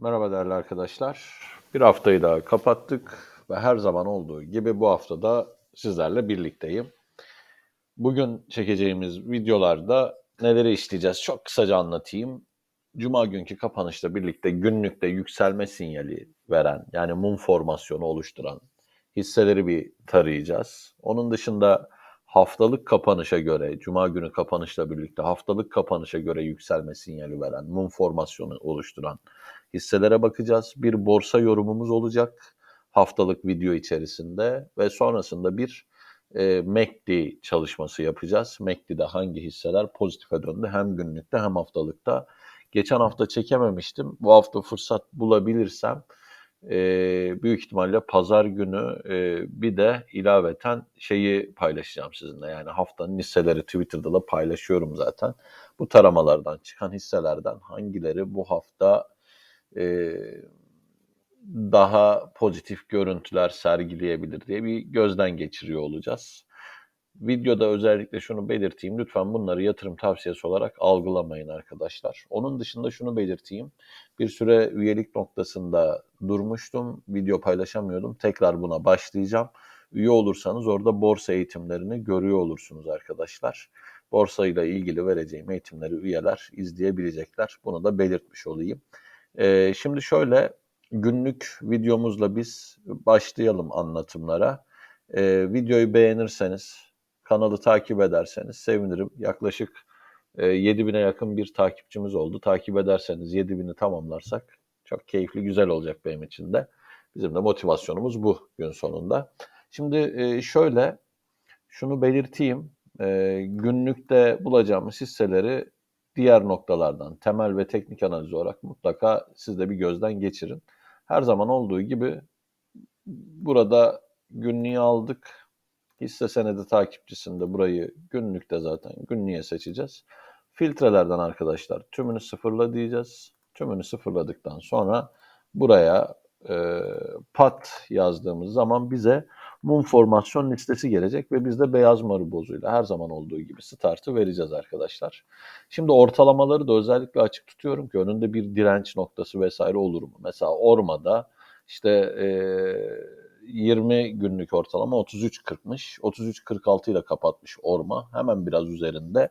Merhaba değerli arkadaşlar. Bir haftayı daha kapattık ve her zaman olduğu gibi bu haftada sizlerle birlikteyim. Bugün çekeceğimiz videolarda neleri işleyeceğiz çok kısaca anlatayım. Cuma günkü kapanışla birlikte günlükte yükselme sinyali veren yani mum formasyonu oluşturan hisseleri bir tarayacağız. Onun dışında haftalık kapanışa göre, cuma günü kapanışla birlikte haftalık kapanışa göre yükselme sinyali veren, mum formasyonu oluşturan hisselere bakacağız. Bir borsa yorumumuz olacak haftalık video içerisinde ve sonrasında bir e, MACD çalışması yapacağız. MACD'de hangi hisseler pozitife döndü hem günlükte hem haftalıkta. Geçen hafta çekememiştim. Bu hafta fırsat bulabilirsem e, büyük ihtimalle pazar günü e, bir de ilaveten şeyi paylaşacağım sizinle. Yani haftanın hisseleri Twitter'da da paylaşıyorum zaten. Bu taramalardan çıkan hisselerden hangileri bu hafta e, daha pozitif görüntüler sergileyebilir diye bir gözden geçiriyor olacağız. Videoda özellikle şunu belirteyim. Lütfen bunları yatırım tavsiyesi olarak algılamayın arkadaşlar. Onun dışında şunu belirteyim. Bir süre üyelik noktasında durmuştum. Video paylaşamıyordum. Tekrar buna başlayacağım. Üye olursanız orada borsa eğitimlerini görüyor olursunuz arkadaşlar. Borsa ile ilgili vereceğim eğitimleri üyeler izleyebilecekler. Bunu da belirtmiş olayım. Ee, şimdi şöyle günlük videomuzla biz başlayalım anlatımlara. Ee, videoyu beğenirseniz, kanalı takip ederseniz sevinirim. Yaklaşık e, 7000'e yakın bir takipçimiz oldu. Takip ederseniz 7000'i tamamlarsak çok keyifli, güzel olacak benim için de. Bizim de motivasyonumuz bu gün sonunda. Şimdi e, şöyle, şunu belirteyim. E, günlükte bulacağımız hisseleri diğer noktalardan temel ve teknik analiz olarak mutlaka siz de bir gözden geçirin. Her zaman olduğu gibi burada günlüğü aldık. Hisse senedi takipçisinde burayı günlükte zaten günlüğe seçeceğiz. Filtrelerden arkadaşlar tümünü sıfırla diyeceğiz. Tümünü sıfırladıktan sonra buraya e, pat yazdığımız zaman bize mum formasyon listesi gelecek ve biz de beyaz marı bozuyla her zaman olduğu gibi startı vereceğiz arkadaşlar. Şimdi ortalamaları da özellikle açık tutuyorum ki önünde bir direnç noktası vesaire olur mu? Mesela Orma'da işte e, 20 günlük ortalama 33.40'mış. 33.46 ile kapatmış Orma. Hemen biraz üzerinde.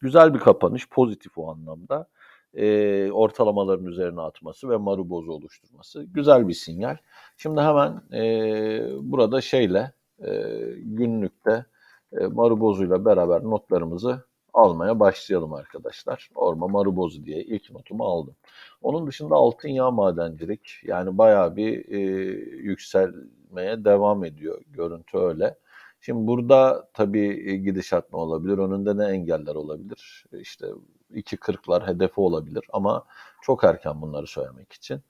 Güzel bir kapanış, pozitif o anlamda. E, ortalamaların üzerine atması ve marubozu oluşturması. Güzel bir sinyal. Şimdi hemen e, burada şeyle e, günlükte e, marubozuyla beraber notlarımızı almaya başlayalım arkadaşlar. Orma Marubozu diye ilk notumu aldım. Onun dışında altın yağ madencilik yani bayağı bir e, yükselmeye devam ediyor. Görüntü öyle. Şimdi burada tabii gidişat ne olabilir? Önünde ne engeller olabilir? İşte 2.40'lar hedefi olabilir ama çok erken bunları söylemek için.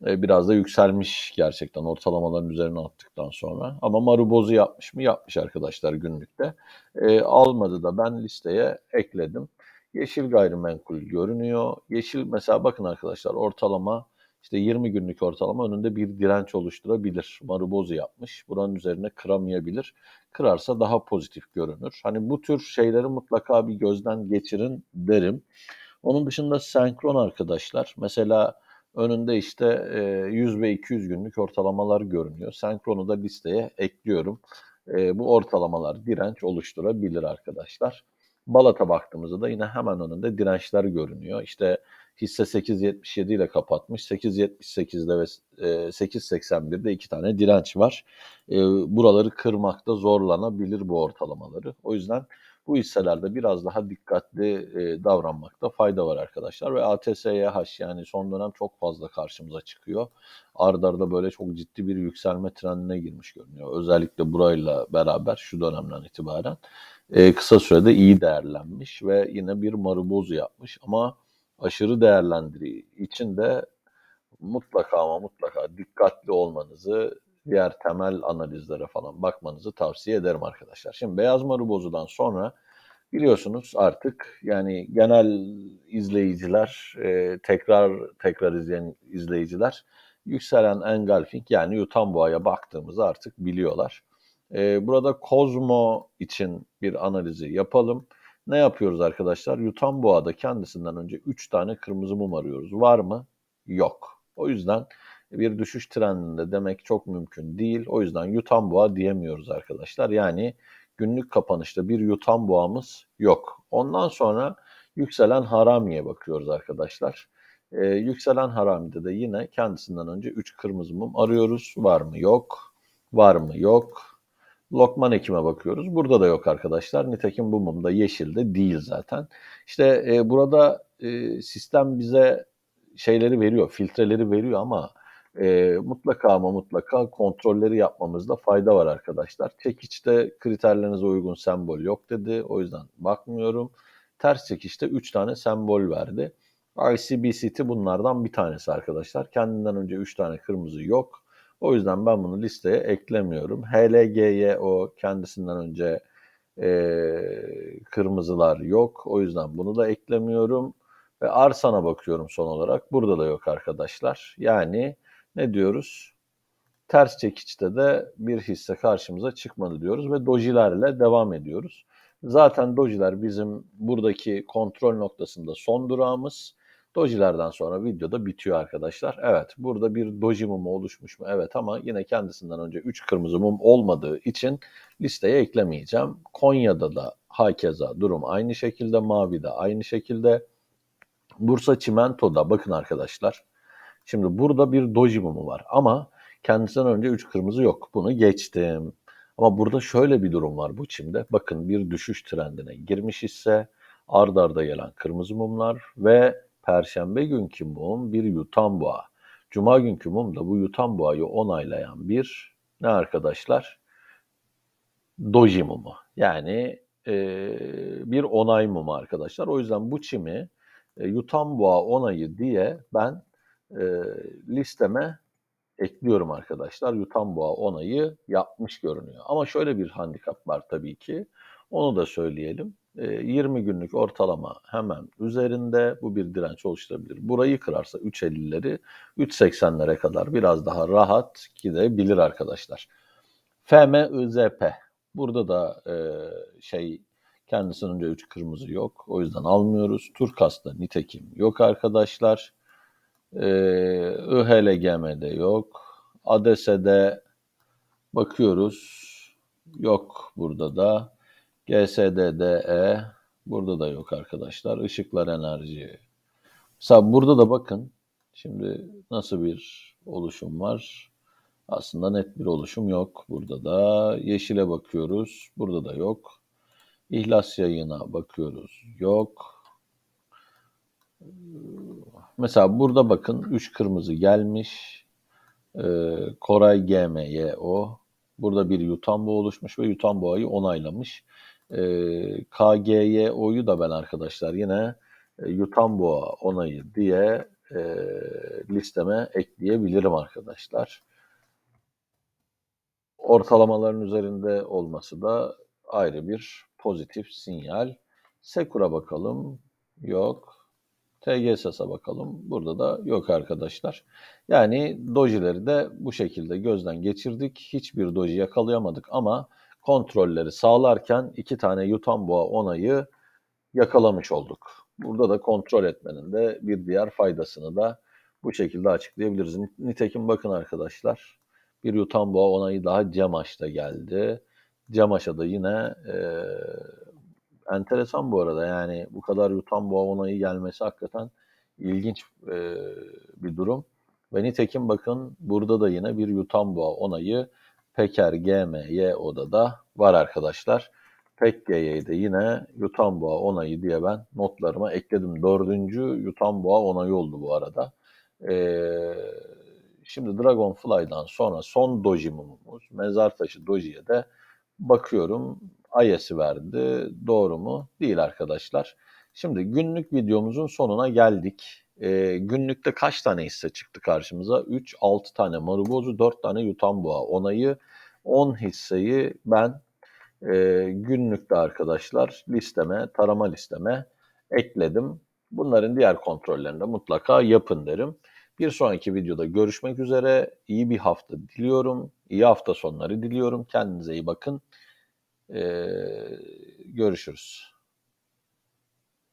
Biraz da yükselmiş gerçekten ortalamaların üzerine attıktan sonra. Ama Marubozu yapmış mı? Yapmış arkadaşlar günlükte. E, almadı da ben listeye ekledim. Yeşil gayrimenkul görünüyor. Yeşil mesela bakın arkadaşlar ortalama işte 20 günlük ortalama önünde bir direnç oluşturabilir. Marubozu yapmış. Buranın üzerine kıramayabilir. Kırarsa daha pozitif görünür. Hani bu tür şeyleri mutlaka bir gözden geçirin derim. Onun dışında senkron arkadaşlar. Mesela önünde işte 100 ve 200 günlük ortalamalar görünüyor. Senkronu da listeye ekliyorum. Bu ortalamalar direnç oluşturabilir arkadaşlar. Balat'a baktığımızda da yine hemen önünde dirençler görünüyor. İşte hisse 8.77 ile kapatmış. 8.78'de ve 8.81'de iki tane direnç var. Buraları kırmakta zorlanabilir bu ortalamaları. O yüzden bu hisselerde biraz daha dikkatli davranmakta fayda var arkadaşlar. Ve ATSYH yani son dönem çok fazla karşımıza çıkıyor. Ardarda böyle çok ciddi bir yükselme trendine girmiş görünüyor. Özellikle burayla beraber şu dönemden itibaren kısa sürede iyi değerlenmiş ve yine bir marubozu yapmış. Ama aşırı değerlendiriği için de mutlaka ama mutlaka dikkatli olmanızı, diğer temel analizlere falan bakmanızı tavsiye ederim arkadaşlar. Şimdi beyaz marubozudan sonra biliyorsunuz artık yani genel izleyiciler, e, tekrar tekrar izleyen izleyiciler yükselen engulfing yani yutan boğaya baktığımızı artık biliyorlar. E, burada Kozmo için bir analizi yapalım. Ne yapıyoruz arkadaşlar? Yutan boğada kendisinden önce 3 tane kırmızı mum arıyoruz. Var mı? Yok. O yüzden bir düşüş trendinde demek çok mümkün değil. O yüzden yutan boğa diyemiyoruz arkadaşlar. Yani günlük kapanışta bir yutan boğamız yok. Ondan sonra yükselen haramiye bakıyoruz arkadaşlar. Ee, yükselen haramide de yine kendisinden önce 3 kırmızı mum arıyoruz. Var mı? Yok. Var mı? Yok. Lokman ekime bakıyoruz. Burada da yok arkadaşlar. Nitekim bu mum da yeşilde değil zaten. İşte e, burada e, sistem bize şeyleri veriyor, filtreleri veriyor ama e, mutlaka ama mutlaka kontrolleri yapmamızda fayda var arkadaşlar. Çekiçte kriterlerinize uygun sembol yok dedi. O yüzden bakmıyorum. Ters çekişte 3 tane sembol verdi. ICBCT bunlardan bir tanesi arkadaşlar. Kendinden önce 3 tane kırmızı yok. O yüzden ben bunu listeye eklemiyorum. HLG'ye o kendisinden önce e, kırmızılar yok. O yüzden bunu da eklemiyorum. Ve Arsan'a bakıyorum son olarak. Burada da yok arkadaşlar. Yani ne diyoruz? Ters çekiçte de bir hisse karşımıza çıkmadı diyoruz ve dojilerle devam ediyoruz. Zaten dojiler bizim buradaki kontrol noktasında son durağımız. Dojilerden sonra videoda bitiyor arkadaşlar. Evet burada bir doji mumu oluşmuş mu? Evet ama yine kendisinden önce 3 kırmızı mum olmadığı için listeye eklemeyeceğim. Konya'da da hakeza durum aynı şekilde. Mavi'de aynı şekilde. Bursa Çimento'da bakın arkadaşlar. Şimdi burada bir doji mumu var ama kendisinden önce 3 kırmızı yok. Bunu geçtim. Ama burada şöyle bir durum var bu çimde. Bakın bir düşüş trendine girmiş ise ard arda gelen kırmızı mumlar ve perşembe günkü mum bir yutan boğa. Cuma günkü mum da bu yutan boğayı onaylayan bir ne arkadaşlar? Doji mumu. Yani e, bir onay mumu arkadaşlar. O yüzden bu çimi e, yutan boğa onayı diye ben e, listeme ekliyorum arkadaşlar. Yutan boğa onayı yapmış görünüyor. Ama şöyle bir handikap var tabii ki. Onu da söyleyelim. 20 günlük ortalama hemen üzerinde bu bir direnç oluşturabilir. Burayı kırarsa 3.50'leri 3.80'lere kadar biraz daha rahat gidebilir arkadaşlar. FMIZP burada da e, şey kendisinden önce 3 kırmızı yok. O yüzden almıyoruz. Turkas'ta nitekim yok arkadaşlar. E, IHLGM'de yok. ADS'de bakıyoruz. Yok burada da. GSDDE burada da yok arkadaşlar. Işıklar enerji. Mesela burada da bakın. Şimdi nasıl bir oluşum var? Aslında net bir oluşum yok. Burada da yeşile bakıyoruz. Burada da yok. İhlas yayına bakıyoruz. Yok. Mesela burada bakın 3 kırmızı gelmiş. Ee, Koray GMYO. Burada bir yutan boğa oluşmuş ve yutan boğayı onaylamış. Ee, KGYO'yu da ben arkadaşlar yine e, yutan boğa onayı diye e, listeme ekleyebilirim arkadaşlar. Ortalamaların üzerinde olması da ayrı bir pozitif sinyal. Sekura bakalım. Yok. TGSS'a bakalım. Burada da yok arkadaşlar. Yani dojileri de bu şekilde gözden geçirdik. Hiçbir doji yakalayamadık ama kontrolleri sağlarken iki tane yutan boğa onayı yakalamış olduk. Burada da kontrol etmenin de bir diğer faydasını da bu şekilde açıklayabiliriz. Nitekim bakın arkadaşlar bir yutan boğa onayı daha Cemaş'ta geldi. Cemaş'a da yine e, enteresan bu arada yani bu kadar yutan boğa onayı gelmesi hakikaten ilginç e, bir durum. Ve nitekim bakın burada da yine bir yutan boğa onayı Peker GMY odada var arkadaşlar. PEKG'yi de yine yutan boğa onayı diye ben notlarıma ekledim. Dördüncü yutan boğa onayı oldu bu arada. Ee, şimdi Dragonfly'dan sonra son doji mumumuz mezar taşı dojiye de bakıyorum ayesi verdi. Doğru mu? Değil arkadaşlar. Şimdi günlük videomuzun sonuna geldik. E, günlükte kaç tane hisse çıktı karşımıza? 3, 6 tane marubozu, 4 tane yutan onayı, 10 hisseyi ben e, günlükte arkadaşlar listeme, tarama listeme ekledim. Bunların diğer kontrollerini de mutlaka yapın derim. Bir sonraki videoda görüşmek üzere. İyi bir hafta diliyorum. İyi hafta sonları diliyorum. Kendinize iyi bakın. Ee, görüşürüz.